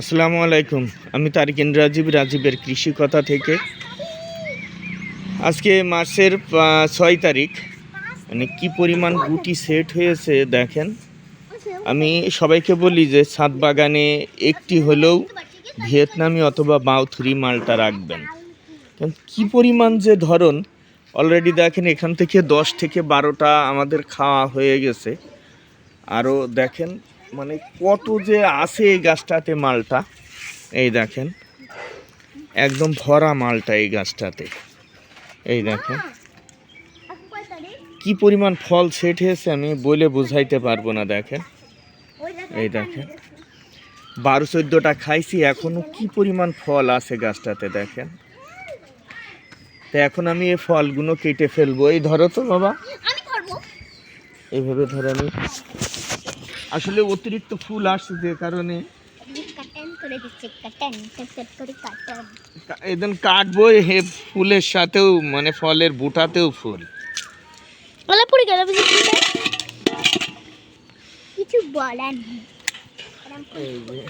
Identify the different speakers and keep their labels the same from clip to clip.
Speaker 1: আসসালামু আলাইকুম। আমি তারিকেন রাজীব রাজীবের কৃষি কথা থেকে। আজকে মাসের ছয় তারিখ। মানে কি পরিমাণ গুটি সেট হয়েছে দেখেন। আমি সবাইকে বলি যে, ছাদ বাগানে একটি হলেও ভিয়েতনামি অথবা বাউথুরি মালটা রাখবেন। কারণ কি পরিমাণ যে ধরন অলরেডি দেখেন এখান থেকে দশ থেকে বারোটা আমাদের খাওয়া হয়ে গেছে। আরও দেখেন মানে কত যে আছে এই গাছটাতে মালটা? এই দেখেন। একদম ভরা মালটা এই গাছটাতে। এই দেখেন। কি পরিমাণ ফল সেট হয়েছে আমি বলে বোঝাইতে পারব না দেখেন। এই দেখেন। বারো চোদ্দোটা খাইছি এখনও কি পরিমাণ ফল আছে গাছটাতে দেখেন। তো এখন আমি এই ফলগুলো কেটে ফেলব। এই ধরো তো বাবা। এইভাবে ধরে আমি আসলে অতিরিক্ত ফুল আসছে যে কারণে। একদম কাটবো হে ফুলের সাথেও মানে ফলের বুটাতেও ফুল।
Speaker 2: বলে পড়ে গেল কিছু বলেন
Speaker 1: এই যে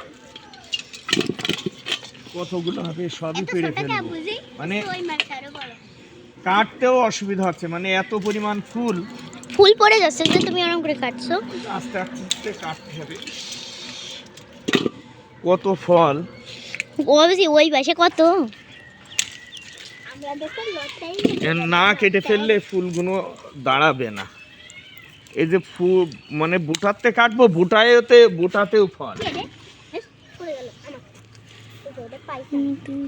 Speaker 1: কতগুলো হবে সবই পেড়ে ফেলব। মানে কাটতেও অসুবিধা হচ্ছে মানে এত পরিমাণ ফুল।
Speaker 2: ফুল পড়ে যাচ্ছে যে তুমি ওরকম করে কাটছো।
Speaker 1: আস্তে আস্তে কাটতে হবে। কত ফল?
Speaker 2: ও বুঝি ওই পাশে কত? আমরা দেখো লটাই
Speaker 1: এ না কেটে ফেললে ফুলগুলো দাঁড়াবে না। এই যে ফুল মানে বুটাতে কাটবো বুটায়তে বুটাতেও ফল।
Speaker 2: পড়ে গেল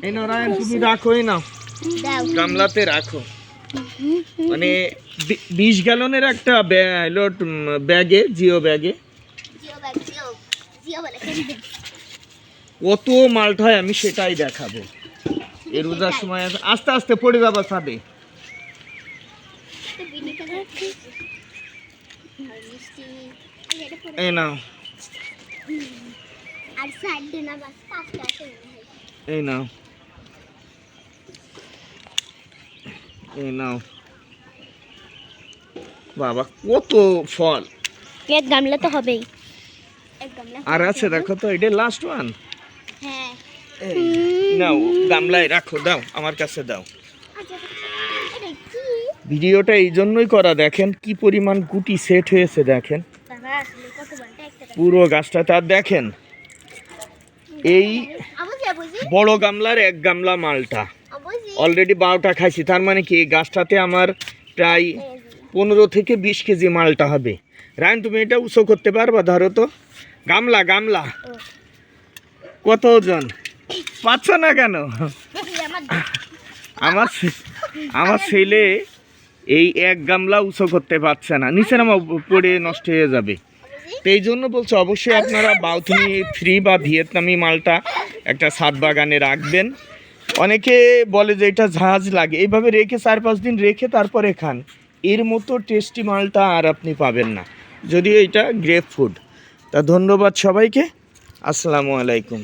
Speaker 1: এই নারায়ণ তুমি রাখোই না। গামলাতে রাখো। মানে বিশ গ্যালনের একটা ব্যা- ব্যাগে জিও ব্যাগে। কত মালটা হয় আমি সেটাই দেখাবো। এ রোজার সময় আস্তে আস্তে পড়ে যাবা
Speaker 2: পড়ে
Speaker 1: এই নাও। এই নাও। এই নাও। বাবা কত ফল।
Speaker 2: এক গামলা তো হবেই।
Speaker 1: আর আছে দেখো তো এটা লাস্ট ওয়ান
Speaker 2: হ্যাঁ।
Speaker 1: নাও গামলায় রাখো দাও আমার কাছে দাও।
Speaker 2: আচ্ছা
Speaker 1: ভিডিওটা এই জন্যই করা দেখেন কি পরিমাণ গুটি সেট হয়েছে দেখেন।
Speaker 2: বাবা আসলে কত
Speaker 1: পুরো গাছটাতে আর দেখেন। এই বড় গামলার এক গামলা মালটা। অলরেডি বারোটা খাইছি। তার মানে কি গাছটাতে আমার প্রায় পনেরো থেকে বিশ কেজি মালটা হবে। রায়ন, তুমি এটা উঁচু করতে পারবা? ধরো তো। গামলা গামলা। কত ওজন পাচ্ছ না কেন?
Speaker 2: আমার
Speaker 1: আমার ছেলে এই এক গামলা উঁচু করতে পারছে না। নিচে নামা পড়ে নষ্ট হয়ে যাবে। তো এই জন্য বলছে, অবশ্যই আপনারা বাউথনি ফ্রি বা ভিয়েতনামি মালটা একটা ছাদ বাগানে রাখবেন। অনেকে বলে যে এটা ঝাঁজ লাগে। এইভাবে রেখে চার পাঁচ দিন রেখে তারপরে খান। এর মতো টেস্টি মালটা আর আপনি পাবেন না। যদিও এটা গ্রেপ ফুড তা ধন্যবাদ সবাইকে। আসসালামু আলাইকুম।